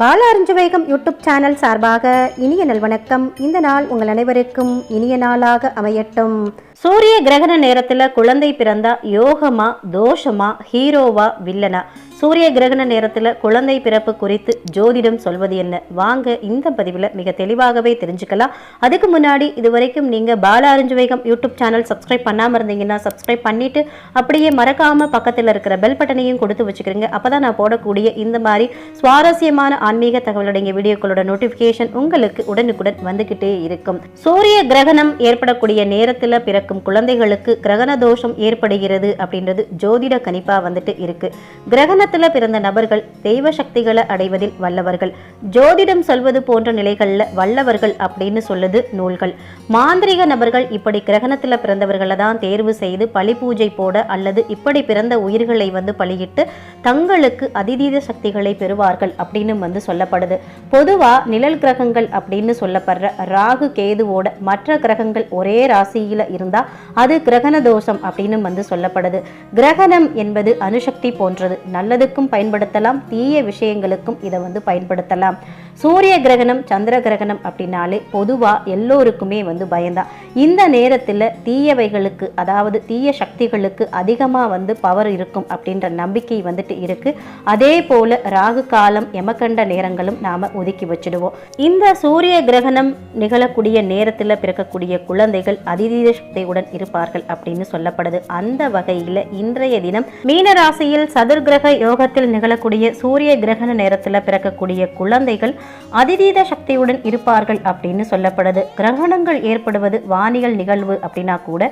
பால அருஞ்சுவேகம் YouTube channel சார்பாக இனிய நல்வணக்கம் இந்த நாள் உங்கள் அனைவருக்கும் இனிய நாளாக அமையட்டும். சூரிய கிரகண நேரத்துல குழந்தை பிறந்தா யோகமா தோஷமா ஹீரோவா வில்லனா? சூரிய கிரகண நேரத்துல குழந்தை பிறப்பு குறித்து ஜோதிடம் சொல்வது என்ன? வாங்க இந்த பதிவில் மிக தெளிவாகவே தெரிஞ்சுக்கலாம். அதுக்கு முன்னாடி இது வரைக்கும் நீங்க பால அருஞ்சுவேகம் யூடியூப் சேனல் சப்ஸ்கிரைப் பண்ணாம இருந்தீங்கன்னா சப்ஸ்கிரைப் பண்ணிட்டு அப்படியே மறக்காம பக்கத்தில் இருக்கிற பெல் பட்டனையும் கொடுத்து வச்சுக்கிறீங்க. அப்பதான் நான் போடக்கூடிய இந்த மாதிரி சுவாரஸ்யமான ஆன்மீக தகவலடங்கிய வீடியோக்களோட நோட்டிஃபிகேஷன் உங்களுக்கு உடனுக்குடன் வந்துகிட்டே இருக்கும். சூரிய கிரகணம் ஏற்படக்கூடிய நேரத்தில் பிறக்கும் குழந்தைகளுக்கு கிரகண தோஷம் ஏற்படுகிறது அப்படின்றது ஜோதிட கணிப்பா வந்துட்டு இருக்கு. கிரகணத்தில் பிறந்த நபர்கள் தெய்வ சக்திகளை அடைவதில் வல்லவர்கள். ஜோதிடம் சொல்வது போன்ற நிலைகளில் வல்லவர்கள் அப்படின்னு சொல்லுது நூல்கள். மாந்திரிக நபர்கள் இப்படி கிரகணத்தில் பிறந்தவர்களை தான் தேர்வு செய்து பழி பூஜை போட அல்லது இப்படி பிறந்த உயிர்களை வந்து பலியிட்டு தங்களுக்கு அதிதீத சக்திகளை பெறுவார்கள் அப்படின்னு வந்து சொல்லப்படுது. பொதுவாக நிழல் கிரகங்கள் அப்படின்னு சொல்லப்படுற ராகு கேதுவோட மற்ற கிரகங்கள் ஒரே ராசியில இருந்தா அது கிரகண தோஷம் அப்படின்னு வந்து சொல்லப்படுது. கிரகணம் என்பது அணுசக்தி போன்றது. நல்லதுக்கும் பயன்படுத்தலாம் தீய விஷயங்களுக்கும் இதை வந்து பயன்படுத்தலாம். சூரிய கிரகணம் சந்திர கிரகணம் அப்படின்னாலே பொதுவாக எல்லோருக்குமே வந்து பயந்தான் இந்த நேரத்தில் தீயவைகளுக்கு அதாவது தீய சக்திகளுக்கு அதிகமாக வந்து பவர் இருக்கும் அப்படின்ற நம்பிக்கை வந்துட்டு இருக்கு. அதே போல ராகு காலம் எமகண்ட நேரங்களும் நாம் ஒதுக்கி வச்சிடுவோம். இந்த சூரிய கிரகணம் நிகழக்கூடிய நேரத்தில் பிறக்கக்கூடிய குழந்தைகள் அதிதீத சக்தியுடன் இருப்பார்கள் அப்படின்னு சொல்லப்படுது. அந்த வகையில் இன்றைய தினம் மீனராசியில் சதுர்கிரக யோகத்தில் நிகழக்கூடிய சூரிய கிரகண நேரத்தில் பிறக்கக்கூடிய குழந்தைகள் அதிதீத சக்தியுடன் இருப்பார்கள் அப்படின்னு சொல்லப்படுது. கிரகணங்கள் ஏற்படுவது வானியல் நிகழ்வு அப்படின்னா கூட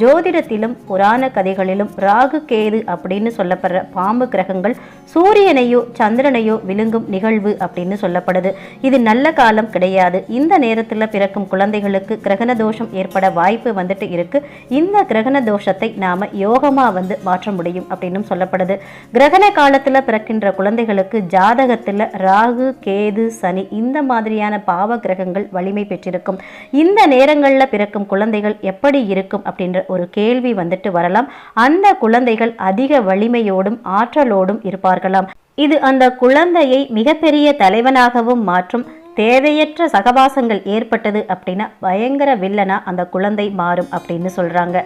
ஜோதிடத்திலும் புராண கதைகளிலும் ராகு கேது அப்படின்னு சொல்லப்படுற பாம்பு கிரகங்கள் சூரியனையோ சந்திரனையோ விழுங்கும் நிகழ்வு அப்படின்னு சொல்லப்படுது. இது நல்ல காலம் கிடையாது. இந்த நேரத்தில் பிறக்கும் குழந்தைகளுக்கு கிரகண தோஷம் ஏற்பட வாய்ப்பு வந்துட்டு இருக்கு. இந்த கிரகண தோஷத்தை நாம யோகமா வந்து மாற்ற முடியும் அப்படின்னு சொல்லப்படுது. கிரகண காலத்துல பிறக்கின்ற குழந்தைகளுக்கு ஜாதகத்துல ராகு கேது சனி இந்த மாதிரியான பாவ கிரகங்கள் வலிமை பெற்றிருக்கும். இந்த நேரங்களில் பிறக்கும் குழந்தைகள் எப்படி இருக்கும் அப்படின்ற ஒரு கேள்வி வந்துட்டு வரலாம். அந்த குழந்தைகள் அதிக வலிமையோடும் ஆற்றலோடும் இருப்பார்களாம். இது அந்த குழந்தையை மிகப்பெரிய தலைவனாகவும் மாற்றும். தேவையற்ற சகவாசங்கள் ஏற்பட்டது அப்படின்னா பயங்கர வில்லனா அந்த குழந்தை மாறும் அப்படின்னு சொல்றாங்க.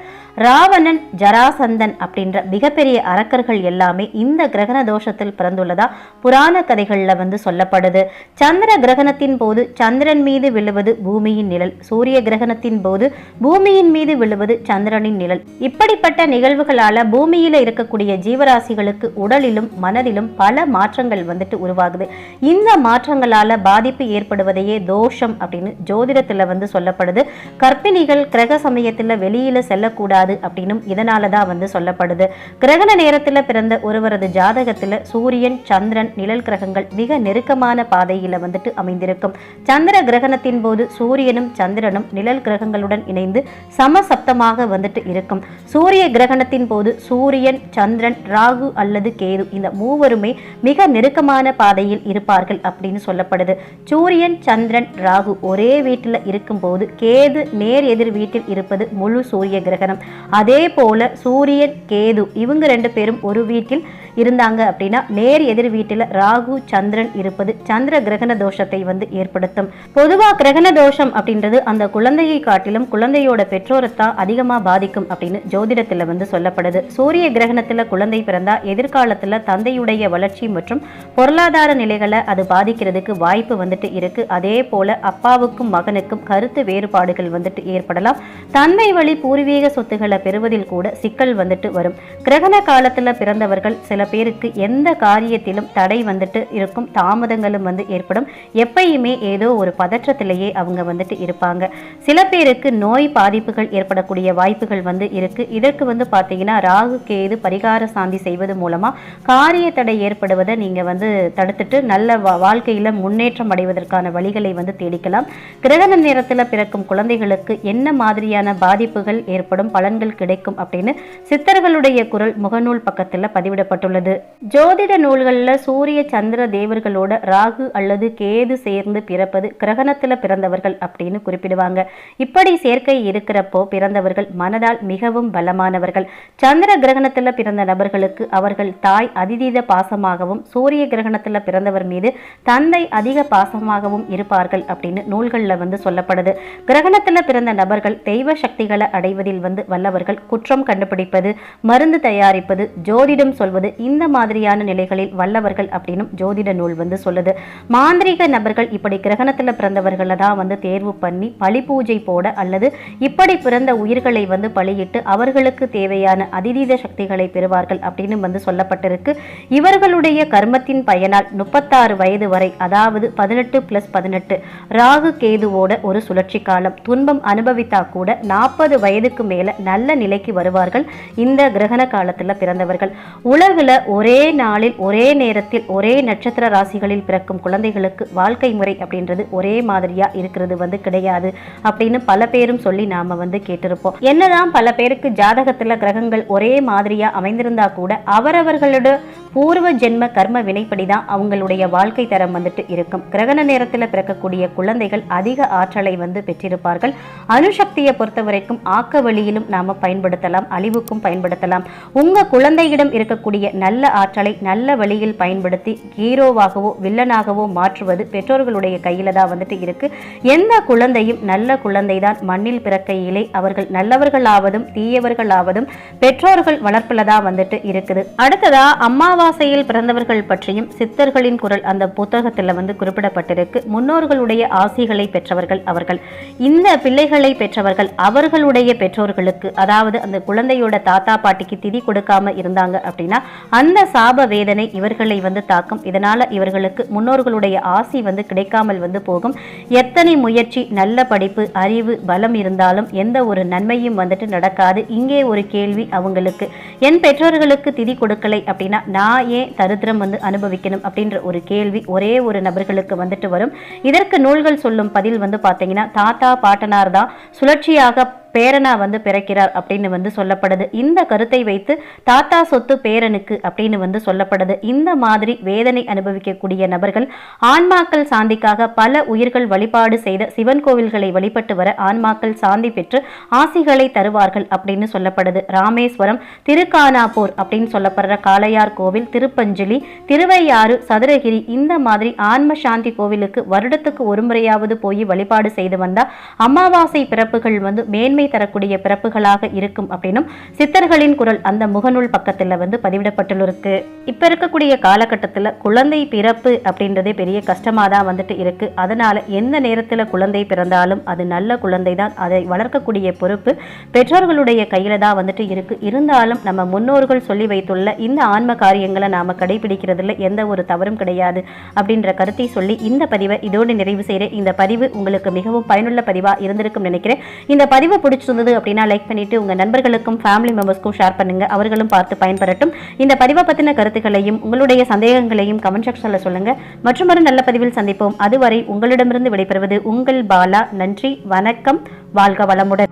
ராவணன் ஜராசந்தன் அப்படின்ற மிகப்பெரிய அரக்கர்கள் எல்லாமே இந்த கிரகண தோஷத்தில் பிறந்துள்ளதா புராண கதைகள்ல வந்து சொல்லப்படுது. சந்திர கிரகணத்தின் போது சந்திரன் மீது விழுவது பூமியின் நிழல் சூரிய கிரகணத்தின் போது பூமியின் மீது விழுவது சந்திரனின் நிழல். இப்படிப்பட்ட நிகழ்வுகளால பூமியில இருக்கக்கூடிய ஜீவராசிகளுக்கு உடலிலும் மனதிலும் பல மாற்றங்கள் வந்துட்டு உருவாகுது. இந்த மாற்றங்களால பாதிப்பு ஏற்படுவதையே தோஷம் அப்படின்னு ஜோதிடத்தில் வந்து சொல்லப்படுது. கர்ப்பிணிகள் கிரக சமயத்தில் வெளியில் செல்லக்கூடாது அப்படின்னும் இதனால தான் வந்து சொல்லப்படுது. கிரகண நேரத்தில் பிறந்த ஒருவரது ஜாதகத்தில் சூரியன் சந்திரன் நிழல் கிரகங்கள் மிக நெருக்கமான பாதையில் வந்துட்டு அமைந்திருக்கும். சந்திர கிரகணத்தின் போது சூரியனும் சந்திரனும் நிழல் கிரகங்களுடன் இணைந்து சமசப்தமாக வந்துட்டு இருக்கும். சூரிய கிரகணத்தின் போது சூரியன் சந்திரன் ராகு அல்லது கேது இந்த மூவருமே மிக நெருக்கமான பாதையில் இருப்பார்கள் அப்படின்னு சொல்லப்படுது. சூரியன் சந்திரன் ராகு ஒரே வீட்டில் இருக்கும்போது கேது நேர் எதிர் வீட்டில் இருப்பது முழு சூரிய கிரகணம். அதே போல சூரியன் கேது இவங்க ரெண்டு பேரும் ஒரு வீட்டில் இருந்தாங்க அப்படின்னா நேர் எதிர் வீட்டில் ராகு சந்திரன் இருப்பது சந்திர கிரகண தோஷத்தை வந்து ஏற்படுத்தும். பொதுவாக கிரகண தோஷம் அப்படின்றது அந்த குழந்தையை காட்டிலும் குழந்தையோட பெற்றோரைத்தான் அதிகமாக பாதிக்கும் அப்படின்னு ஜோதிடத்தில் வந்து சொல்லப்படுது. சூரிய கிரகணத்தில் குழந்தை பிறந்தா எதிர்காலத்தில் தந்தையுடைய வளர்ச்சி மற்றும் பொருளாதார நிலைகளை அது பாதிக்கிறதுக்கு வாய்ப்பு வந்துட்டு இருக்கு. அதே போல அப்பாவுக்கும் மகனுக்கும் கருத்து வேறுபாடுகள் வந்துட்டு ஏற்படலாம். தந்தை வழி பூர்வீக சொத்துக்களை பெறுவதில் கூட சிக்கல் வந்துட்டு வரும். கிரகண காலத்துல பிறந்தவர்கள் சில பேருக்கு எந்த காரியத்திலும் தடை வந்துட்டு இருக்கும் தாமதங்களும் வந்து ஏற்படும். எப்பயுமே ஏதோ ஒரு பதற்றத்திலேயே அவங்க வந்துட்டு இருப்பாங்க. சில பேருக்கு நோய் பாதிப்புகள் ஏற்படக்கூடிய வாய்ப்புகள் வந்து இருக்கு. இதற்கு வந்து பார்த்தீங்கன்னா ராகு கேது பரிகார சாந்தி செய்வது மூலமா காரிய தடை ஏற்படுவதை நீங்க வந்து தடுத்துட்டு நல்ல வாழ்க்கையில முன்னேற்றம் அடைவதற்கு செய்வதற்கான வழிகளை வந்து தேடிக்கலாம். கிரகண நேரத்தில் பிறக்கும் குழந்தைகளுக்கு என்ன மாதிரியான பாதிப்புகள் ஏற்படும் பலன்கள் கிடைக்கும் அப்படின்னு சித்தர்களுடைய குரல் முகநூல் பக்கத்தில் பதிவிடப்பட்டுள்ளது. ஜோதிட நூல்களில் சூரிய சந்திர தேவர்களோட ராகு அல்லது கேது சேர்ந்து பிறப்பது கிரகணத்தில் பிறந்தவர்கள் அப்படின்னு குறிப்பிடுவாங்க. இப்படி சேர்க்கை இருக்கிறப்போ பிறந்தவர்கள் மனதால் மிகவும் பலமானவர்கள். சந்திர கிரகணத்தில் பிறந்த நபர்களுக்கு அவர்கள் தாய் அதிதீத பாசமாகவும் சூரிய கிரகணத்தில் பிறந்தவர் மீது தந்தை அதிக பாசமாக பாசமாகவும் இருப்பார்கள் அப்படின்னு நூல்களில் வந்து சொல்லப்படுது. கிரகணத்தில் பிறந்த நபர்கள் தெய்வ சக்திகளை அடைவதில் வந்து வல்லவர்கள் குற்றம் கண்டுபிடிப்பது மருந்து தயாரிப்பது ஜோதிடம் சொல்வது இந்த மாதிரியான நிலைகளில் வல்லவர்கள் அப்படின்னு ஜோதிட நூல் வந்து சொல்லுது. மாந்திரிக நபர்கள் இப்படி கிரகணத்தில் பிறந்தவர்களை தான் வந்து தேர்வு பண்ணி பழி பூஜை போட அல்லது இப்படி பிறந்த உயிர்களை வந்து பலியிட்டு அவர்களுக்கு தேவையான அதிதீத சக்திகளை பெறுவார்கள் அப்படின்னு வந்து சொல்லப்பட்டிருக்கு. இவர்களுடைய கர்மத்தின் பயனால் முப்பத்தாறு வயது வரை அதாவது பதினெட்டு பிளஸ் பதினெட்டு. ராகு கேதுவோட ஒரு சுழற்சி காலம். துன்பம் அனுபவித்தா கூட நாற்பது வயதுக்கு மேல நல்ல நிலைக்கு வருவார்கள். இந்த கிரகண காலத்துல பிறந்தவர்கள். உலகில் ஒரே நாளில் ஒரே நேரத்தில் ஒரே நட்சத்திர ராசிகளில் பிறக்கும் குழந்தைகளுக்கு வாழ்க்கை முறை அப்படின்றது ஒரே மாதிரியா இருக்கிறது வந்து கிடையாது அப்படின்னு பல பேரும் சொல்லி நாம வந்து கேட்டிருப்போம். என்னதான் பல பேருக்கு ஜாதகத்துல கிரகங்கள் ஒரே மாதிரியா அமைந்திருந்தா கூட அவரவர்களோட பூர்வ ஜென்ம கர்ம வினைப்படி தான் அவங்களுடைய வாழ்க்கை தரம் வந்துட்டு இருக்கும். கிரகண நேரத்தில் பிறக்கக்கூடிய குழந்தைகள் அதிக ஆற்றலை வந்து பெற்றிருப்பார்கள். அணுசக்தியை பொறுத்த வரைக்கும் ஆக்க வழியிலும் நாம் பயன்படுத்தலாம் அழிவுக்கும் பயன்படுத்தலாம். உங்க குழந்தையிடம் இருக்கக்கூடிய நல்ல ஆற்றலை நல்ல வழியில் பயன்படுத்தி ஹீரோவாகவோ வில்லனாகவோ மாற்றுவது பெற்றோர்களுடைய கையில் தான் வந்துட்டு இருக்கு. எந்த குழந்தையும் நல்ல குழந்தை தான் மண்ணில் பிறக்கையிலே அவர்கள் நல்லவர்களாவதும் தீயவர்களாவதும் பெற்றோர்கள் வளர்ப்பில் தான் வந்துட்டு இருக்குது. அடுத்ததா அமாவாசையில் பிறந்தவர்கள் பற்றியும் சித்தர்களின் குரல் அந்த புத்தகத்தில் வந்து குறிப்பிடப்பட்டிருக்கு. முன்னோர்களுடைய ஆசிகளை பெற்றவர்கள் அவர்கள். இந்த பிள்ளைகளை பெற்றவர்கள் அவர்களுடைய பெற்றோர்களுக்கு அதாவது அந்த குழந்தையோட தாத்தா பாட்டிக்கு திதி கொடுக்காம இருந்தாங்க அப்படின்னா அந்த சாப வேதனை இவர்களை வந்து தாக்கும். இதனால இவர்களுக்கு முன்னோர்களுடைய ஆசி வந்து கிடைக்காமல் வந்து போகும். எத்தனை முயற்சி நல்ல படிப்பு அறிவு பலம் இருந்தாலும் எந்த ஒரு நன்மையும் வந்துட்டு நடக்காது. இங்கே ஒரு கேள்வி அவங்களுக்கு என் பெற்றோர்களுக்கு திதி கொடுக்கலை அப்படின்னா நான் ஏன் தரித்திரம் வந்து அனுபவிக்கணும் அப்படின்ற ஒரு கேள்வி ஒரே ஒரு நபர்களுக்கு வந்துட்டு வரும். இதற்கு நூல்கள் சொல்லும் பதில் வந்து பார்த்தீங்கன்னா தாத்தா பாட்டனார் தான் சுழற்சியாக பேரனா வந்து பிறக்கிறார் அப்படின்னு வந்து சொல்லப்படுது. இந்த கருத்தை வைத்து தாத்தா சொத்து பேரனுக்கு அப்படின்னு வந்து சொல்லப்படுது. இந்த மாதிரி வேதனை அனுபவிக்கக்கூடிய நபர்கள் ஆன்மாக்கள் சாந்திக்காக பல உயிர்கள் வழிபாடு செய்த சிவன் கோவில்களை வழிபட்டு வர ஆன்மாக்கள் சாந்தி பெற்று ஆசிகளை தருவார்கள் அப்படின்னு சொல்லப்படுது. ராமேஸ்வரம் திருக்கானாப்பூர் அப்படின்னு சொல்லப்படுற காளையார் கோவில் திருப்பஞ்சலி திருவையாறு சதுரகிரி இந்த மாதிரி ஆன்ம சாந்தி கோவிலுக்கு வருடத்துக்கு ஒரு முறையாவது போய் வழிபாடு செய்து வந்தா அமாவாசை பிறப்புகள் வந்து மேன்மை தரக்கூடிய பிறப்புகளாக இருக்கும் அப்படின்னும் சித்தர்களின் குரல் அந்த முகநூல் பக்கத்தில் வந்து பதிவிடப்பட்டுள்ளருக்கு இப்போ இருக்கக்கூடிய காலகட்டத்தில் குழந்தை பிறப்பு அப்படின்றதே பெரிய கஷ்டமாக தான் வந்துட்டு இருக்கு. அதனால எந்த நேரத்தில் குழந்தை பிறந்தாலும் அது நல்ல குழந்தை தான் அதை வளர்க்கக்கூடிய பொறுப்பு பெற்றோர்களுடைய கையில் தான் வந்துட்டு இருக்கு. இருந்தாலும் நம்ம முன்னோர்கள் சொல்லி வைத்துள்ள இந்த ஆன்ம காரியங்களை நாம் கடைபிடிக்கிறதுல எந்த ஒரு தவறும் கிடையாது அப்படின்ற கருத்தை சொல்லி இந்த பதிவை இதோடு நிறைவு செய்கிறேன் இந்த பதிவு உங்களுக்கு மிகவும் பயனுள்ள பதிவாக இருந்திருக்கும் நினைக்கிறேன். இந்த பதிவை பிடிச்சிருந்தது அப்படின்னா லைக் பண்ணிட்டு உங்கள் நண்பர்களுக்கும் ஃபேமிலி மெம்பர்ஸ்க்கும் ஷேர் பண்ணுங்கள் அவர்களும் பார்த்து பயன்பெறட்டும். இந்த பதிவை பற்றின கருத்துக்களையும் உங்களுடைய சந்தேகங்களையும் கமெண்ட் செக்ஷனில் சொல்லுங்கள் மற்றும் ஒரு நல்ல பதிவில் சந்திப்போம். அதுவரை உங்களிடமிருந்து விடைபெறுவது உங்கள் பாலா. நன்றி வணக்கம். வாழ்க வளமுடன்.